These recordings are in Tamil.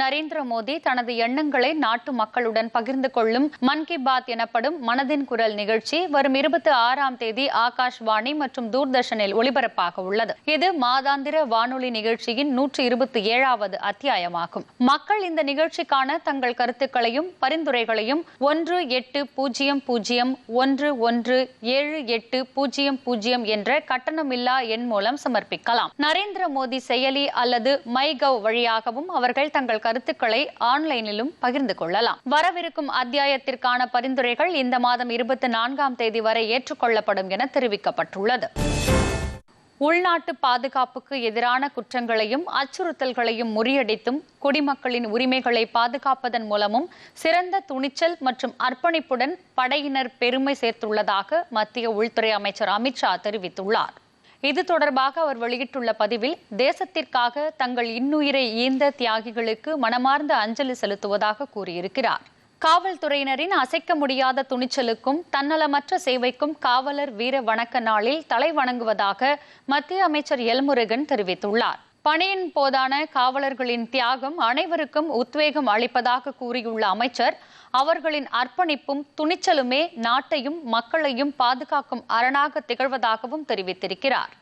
நரேந்திர மோடி தனது எண்ணங்களை நாட்டு மக்களுடன் பகிர்ந்து கொள்ளும் மன் கி பாத் எனப்படும் மனதின் குரல் நிகழ்ச்சி வரும் இருபத்தி ஆறாம் தேதி ஆகாஷ்வாணி மற்றும் தூர்தர்ஷனில் ஒளிபரப்பாக உள்ளது. இது மாதாந்திர வானொலி நிகழ்ச்சியின் நூற்றி இருபத்தி ஏழாவது அத்தியாயமாகும். மக்கள் இந்த நிகழ்ச்சிக்கான தங்கள் கருத்துக்களையும் பரிந்துரைகளையும் ஒன்று எட்டு பூஜ்ஜியம் பூஜ்ஜியம் ஒன்று ஒன்று ஏழு எட்டு பூஜ்ஜியம் பூஜ்ஜியம் என்ற கட்டணமில்லா எண் மூலம் சமர்ப்பிக்கலாம். நரேந்திர மோடி செயலி அல்லது மை கவ் வழியாகவும் அவர்கள் தங்கள் கருத்துக்களை ஆன்லைனிலும் பகிர்ந்து கொள்ளலாம். வரவிருக்கும் அத்தியாயத்திற்கான பரிந்துரைகள் இந்த மாதம் இருபத்தி நான்காம் தேதி வரை ஏற்றுக்கொள்ளப்படும் என தெரிவிக்கப்பட்டுள்ளது. உள்நாட்டு பாதுகாப்புக்கு எதிரான குற்றங்களையும் அச்சுறுத்தல்களையும் முறியடித்தும் குடிமக்களின் உரிமைகளை பாதுகாப்பதன் மூலமும் சிறந்த துணிச்சல் மற்றும் அர்ப்பணிப்புடன் படையினர் பெருமை சேர்த்துள்ளதாக மத்திய உள்துறை அமைச்சர் அமித்ஷா தெரிவித்துள்ளார். இது தொடர்பாக அவர் வெளியிட்டுள்ள பதிவில் தேசத்திற்காக தங்கள் இன்னுயிரை ஈந்த தியாகிகளுக்கு மனமார்ந்த அஞ்சலி செலுத்துவதாக கூறியிருக்கிறார். காவல்துறையினரின் அசைக்க முடியாத துணிச்சலுக்கும் தன்னலமற்ற சேவைக்கும் காவலர் வீர வணக்க நாளில் தலை வணங்குவதாக மத்திய அமைச்சர் எல்முருகன் தெரிவித்துள்ளார். பணியின் போதான காவலர்களின் தியாகம் அனைவருக்கும் உத்வேகம் அளிப்பதாக கூறியுள்ள அமைச்சர் அவர்களின் அர்ப்பணிப்பும் துணிச்சலுமே நாட்டையும் மக்களையும் பாதுகாக்கும் அரணாக திகழ்வதாகவும் தெரிவித்திருக்கிறார்.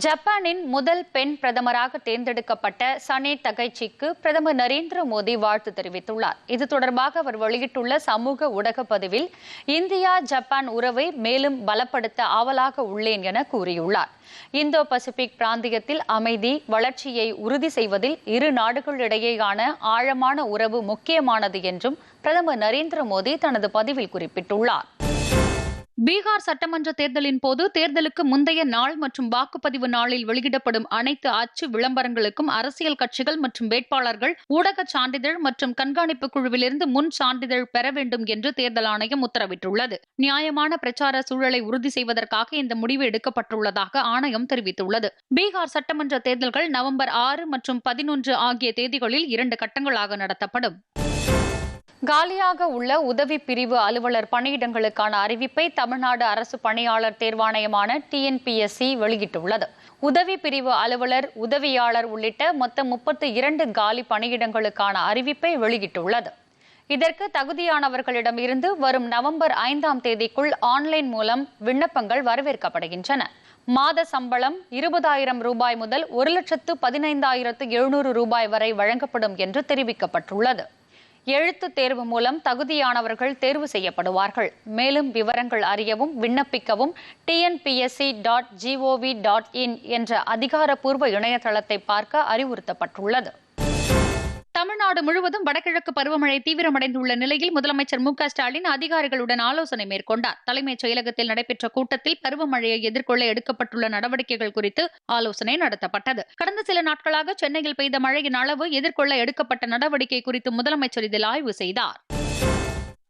ஜப்பானின் முதல் பெண் பிரதமராக தேர்ந்தெடுக்கப்பட்ட சனே தகைச்சிக்கு பிரதமர் நரேந்திர மோடி வாழ்த்து தெரிவித்துள்ளார். இது தொடர்பாக அவர் வெளியிட்டுள்ள சமூக ஊடக பதிவில் இந்தியா ஜப்பான் உறவை மேலும் பலப்படுத்த ஆவலாக உள்ளேன் என கூறியுள்ளார். இந்தோ பசிபிக் பிராந்தியத்தில் அமைதி வளர்ச்சியை உறுதி செய்வதில் இரு நாடுகளிடையேயான ஆழமான உறவு முக்கியமானது என்றும் பிரதமர் நரேந்திர மோடி தனது பதிவில் குறிப்பிட்டுள்ளார். பீகார் சட்டமன்ற தேர்தலின் போது தேர்தலுக்கு முந்தைய நாள் மற்றும் வாக்குப்பதிவு நாளில் வெளியிடப்படும் அனைத்து அச்சு விளம்பரங்களுக்கும் அரசியல் கட்சிகள் மற்றும் வேட்பாளர்கள் ஊடக சான்றிதழ் மற்றும் கண்காணிப்பு குழுவிலிருந்து முன் சான்றிதழ் பெற வேண்டும் என்று தேர்தல் ஆணையம் உத்தரவிட்டுள்ளது. நியாயமான பிரச்சார சூழலை உறுதி செய்வதற்காக இந்த முடிவு எடுக்கப்பட்டுள்ளதாக ஆணையம் தெரிவித்துள்ளது. பீகார் சட்டமன்ற தேர்தல்கள் நவம்பர் ஆறு மற்றும் பதினொன்று ஆகிய தேதிகளில் இரண்டு கட்டங்களாக நடத்தப்படும். காலியாக உள்ள உதவி பிரிவு அலுவலர் பணியிடங்களுக்கான அறிவிப்பை தமிழ்நாடு அரசு பணியாளர் தேர்வாணையமான டிஎன்பிஎஸ்சி வெளியிட்டுள்ளது. உதவி பிரிவு அலுவலர் உதவியாளர் உள்ளிட்ட மொத்தம் முப்பத்தி இரண்டு காலி பணியிடங்களுக்கான அறிவிப்பை வெளியிட்டுள்ளது. இதற்கு தகுதியானவர்களிடம் இருந்து வரும் நவம்பர் ஐந்தாம் தேதிக்குள் ஆன்லைன் மூலம் விண்ணப்பங்கள் வரவேற்கப்படுகின்றன. மாத சம்பளம் இருபதாயிரம் ரூபாய் முதல் ஒரு லட்சத்து பதினைந்தாயிரத்து எழுநூறு ரூபாய் வரை வழங்கப்படும் என்று தெரிவிக்கப்பட்டுள்ளது. எழுத்து தேர்வு மூலம் தகுதியானவர்கள் தேர்வு செய்யப்படுவார்கள். மேலும் விவரங்கள் அறியவும் விண்ணப்பிக்கவும் TNPSC dot gov dot in என்ற அதிகாரப்பூர்வ இணையதளத்தை பார்க்க அறிவுறுத்தப்பட்டுள்ளது. தமிழ்நாடு முழுவதும் வடகிழக்கு பருவமழை தீவிரமடைந்துள்ள நிலையில் முதலமைச்சர் மு ஸ்டாலின் அதிகாரிகளுடன் ஆலோசனை மேற்கொண்டார். தலைமைச் செயலகத்தில் நடைபெற்ற கூட்டத்தில் பருவமழையை எதிர்கொள்ள எடுக்கப்பட்டுள்ள நடவடிக்கைகள் குறித்து ஆலோசனை நடத்தப்பட்டது. கடந்த சில நாட்களாக சென்னையில் பெய்த மழையின் அளவு எதிர்கொள்ள எடுக்கப்பட்ட நடவடிக்கை குறித்து முதலமைச்சர் இதில் ஆய்வு செய்தார்.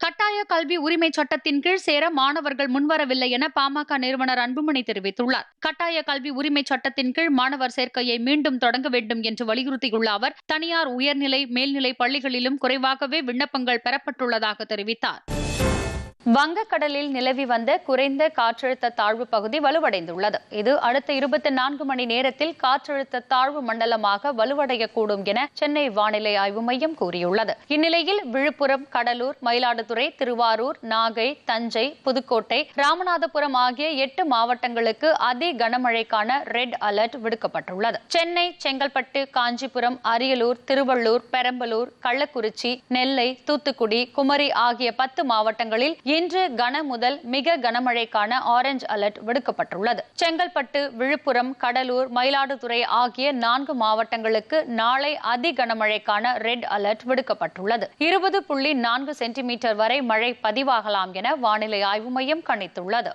கட்டாய கல்வி உரிமை சட்டத்தின் கீழ் சேர மாணவர்கள் முன்வரவில்லை என பாமக நிறுவனர் அன்புமணி தெரிவித்துள்ளார். கட்டாய கல்வி உரிமை சட்டத்தின் கீழ் மாணவர் சேர்க்கையை மீண்டும் தொடங்க வேண்டும் என்று வலியுறுத்தியுள்ள அவர் தனியார் உயர்நிலை மேல்நிலை பள்ளிகளிலும் குறைவாகவே விண்ணப்பங்கள் பெறப்பட்டுள்ளதாக தெரிவித்தார். வங்கக்கடலில் நிலவி வந்த குறைந்த காற்றழுத்த தாழ்வு பகுதி வலுவடைந்துள்ளது. இது அடுத்த இருபத்தி நான்கு மணி நேரத்தில் காற்றழுத்த தாழ்வு மண்டலமாக வலுவடையக்கூடும் என சென்னை வானிலை ஆய்வு மையம் கூறியுள்ளது. இந்நிலையில் விழுப்புரம் கடலூர் மயிலாடுதுறை திருவாரூர் நாகை தஞ்சை புதுக்கோட்டை ராமநாதபுரம் ஆகிய எட்டு மாவட்டங்களுக்கு அதி கனமழைக்கான ரெட் அலர்ட் விடுக்கப்பட்டுள்ளது. சென்னை செங்கல்பட்டு காஞ்சிபுரம் அரியலூர் திருவள்ளூர் பெரம்பலூர் கள்ளக்குறிச்சி நெல்லை தூத்துக்குடி குமரி ஆகிய பத்து மாவட்டங்களில் இன்று கன முதல் மிக கனமழைக்கான ஆரஞ்சு அலர்ட் விடுக்கப்பட்டுள்ளது. செங்கல்பட்டு விழுப்புரம் கடலூர் மயிலாடுதுறை ஆகிய நான்கு மாவட்டங்களுக்கு நாளை அதி கனமழைக்கான ரெட் அலர்ட் விடுக்கப்பட்டுள்ளது. இருபது புள்ளி நான்கு சென்டிமீட்டர் வரை மழை பதிவாகலாம் என வானிலை ஆய்வு மையம் கணித்துள்ளது.